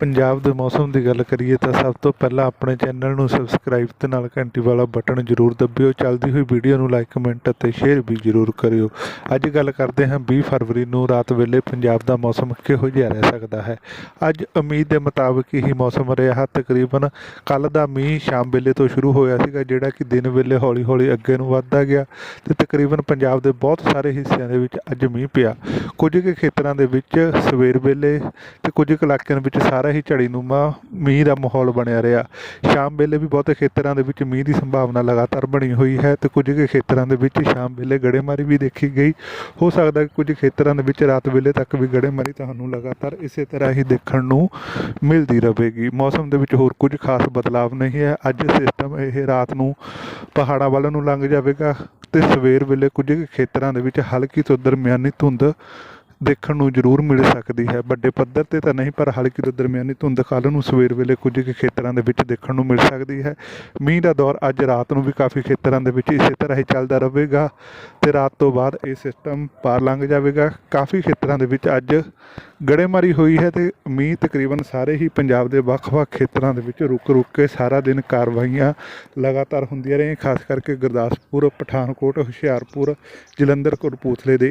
ਪੰਜਾਬ ਦੇ ਮੌਸਮ ਦੀ ਗੱਲ ਕਰੀਏ ਤਾਂ ਸਭ ਤੋਂ ਪਹਿਲਾਂ ਆਪਣੇ ਚੈਨਲ ਨੂੰ ਸਬਸਕ੍ਰਾਈਬ ਤੇ ਨਾਲ ਘੰਟੀ ਵਾਲਾ ਬਟਨ ਜ਼ਰੂਰ ਦਬਿਓ। ਚੱਲਦੀ ਹੋਈ ਵੀਡੀਓ ਨੂੰ ਲਾਈਕ, ਕਮੈਂਟ ਅਤੇ ਸ਼ੇਅਰ ਵੀ ਜ਼ਰੂਰ ਕਰਿਓ। ਅੱਜ ਗੱਲ ਕਰਦੇ ਹਾਂ 20 ਫਰਵਰੀ ਨੂੰ ਰਾਤ ਵੇਲੇ ਪੰਜਾਬ ਦਾ ਮੌਸਮ ਕਿਹੋ ਜਿਹਾ ਰਹਿ ਸਕਦਾ ਹੈ? ਅੱਜ ਉਮੀਦ ਦੇ ਮੁਤਾਬਕ ਹੀ ਮੌਸਮ ਰਿਹਾ। ਤਕਰੀਬਨ ਕੱਲ ਦਾ ਮੀਂਹ ਸ਼ਾਮ ਵੇਲੇ ਤੋਂ ਸ਼ੁਰੂ ਹੋਇਆ ਸੀਗਾ, ਜਿਹੜਾ ਕਿ ਦਿਨ ਵੇਲੇ ਹੌਲੀ-ਹੌਲੀ ਅੱਗੇ ਨੂੰ ਵੱਧਦਾ ਗਿਆ ਤੇ ਤਕਰੀਬਨ ਪੰਜਾਬ ਦੇ ਬਹੁਤ ਸਾਰੇ ਹਿੱਸਿਆਂ ਦੇ ਵਿੱਚ ਅੱਜ ਮੀਂਹ ਪਿਆ। ਕੁਝ ਕੁ ਖੇਤਰਾਂ ਦੇ ਵਿੱਚ ਸਵੇਰ ਵੇਲੇ ਤੇ ਕੁਝ ਕੁ ਇਲਾਕਿਆਂ ਵਿੱਚ ਸਾਰਾ ਹੀ ਝੜੀਨੁਮਾ ਮੀਂਹ ਦਾ ਮਾਹੌਲ ਬਣਿਆ ਰਿਹਾ। ਸ਼ਾਮ ਵੇਲੇ ਵੀ ਬਹੁਤੇ ਖੇਤਰਾਂ ਦੇ ਵਿੱਚ ਮੀਂਹ ਦੀ ਸੰਭਾਵਨਾ ਲਗਾਤਾਰ ਬਣੀ ਹੋਈ ਹੈ ਤੇ ਕੁਝ ਕੁ ਖੇਤਰਾਂ ਦੇ ਵਿੱਚ ਸ਼ਾਮ ਵੇਲੇ ਗੜੇਮਾਰੀ ਵੀ ਦੇਖੀ ਗਈ। ਹੋ ਸਕਦਾ ਕਿ ਕੁਝ ਖੇਤਰਾਂ ਦੇ ਵਿੱਚ ਰਾਤ ਵੇਲੇ ਤੱਕ ਵੀ ਗੜੇਮਾਰੀ ਤੁਹਾਨੂੰ ਲਗਾਤਾਰ ਇਸੇ ਤਰ੍ਹਾਂ ਹੀ ਦੇਖਣ ਨੂੰ ਮਿਲਦੀ ਰਹੇਗੀ। ਮੌਸਮ ਦੇ ਵਿੱਚ ਹੋਰ ਕੁਝ ਖਾਸ ਬਦਲਾਵ ਨਹੀਂ ਹੈ। ਅੱਜ ਸਿਸਟਮ ਇਹ ਰਾਤ ਨੂੰ ਪਹਾੜਾਂ ਵੱਲ ਨੂੰ ਲੰਘ ਜਾਵੇਗਾ ਤੇ ਸਵੇਰ ਵੇਲੇ ਕੁਝ ਕੁ ਖੇਤਰਾਂ ਦੇ ਵਿੱਚ ਹਲਕੀ ਤੋਂ ਦਰਮਿਆਨੀ ਧੁੰਦ ਦੇਖਣ ਨੂੰ ਜ਼ਰੂਰ ਮਿਲ ਸਕਦੀ ਹੈ। ਵੱਡੇ ਪੱਧਰ ਤੇ ਤਾਂ ਨਹੀਂ, ਪਰ ਹਲਕੀ ਤੋਂ ਦਰਮਿਆਨੀ ਧੁੰਦ ਕੱਲ੍ਹ ਨੂੰ ਸਵੇਰ ਵੇਲੇ ਕੁਝ ਕੁ ਖੇਤਰਾਂ ਦੇ ਵਿੱਚ ਦੇਖਣ ਨੂੰ ਮਿਲ ਸਕਦੀ ਹੈ। ਮੀਂਹ ਦਾ ਦੌਰ ਅੱਜ ਰਾਤ ਨੂੰ ਵੀ ਕਾਫੀ ਖੇਤਰਾਂ ਦੇ ਵਿੱਚ ਇਸੇ ਤਰ੍ਹਾਂ ਹੀ ਚੱਲਦਾ ਰਹੇਗਾ ਤੇ ਰਾਤ ਤੋਂ ਬਾਅਦ ਇਹ ਸਿਸਟਮ ਪਾਰ ਲੰਘ ਜਾਵੇਗਾ। ਕਾਫੀ ਖੇਤਰਾਂ ਦੇ ਵਿੱਚ ਅੱਜ ਗੜੇਮਾਰੀ ਹੋਈ ਹੈ ਤੇ ਮੀਂਹ ਤਕਰੀਬਨ ਸਾਰੇ ਹੀ ਪੰਜਾਬ ਦੇ ਵੱਖ-ਵੱਖ ਖੇਤਰਾਂ ਦੇ ਵਿੱਚ ਰੁਕ-ਰੁਕ ਕੇ ਸਾਰਾ ਦਿਨ ਕਾਰਵਾਈਆਂ ਲਗਾਤਾਰ ਹੁੰਦੀਆਂ ਰਹੀਆਂ। ਖਾਸ ਕਰਕੇ ਗੁਰਦਾਸਪੁਰ, ਪਠਾਨਕੋਟ, ਹੁਸ਼ਿਆਰਪੁਰ, ਜਲੰਧਰ ਕਪੂਰਥਲੇ ਦੇ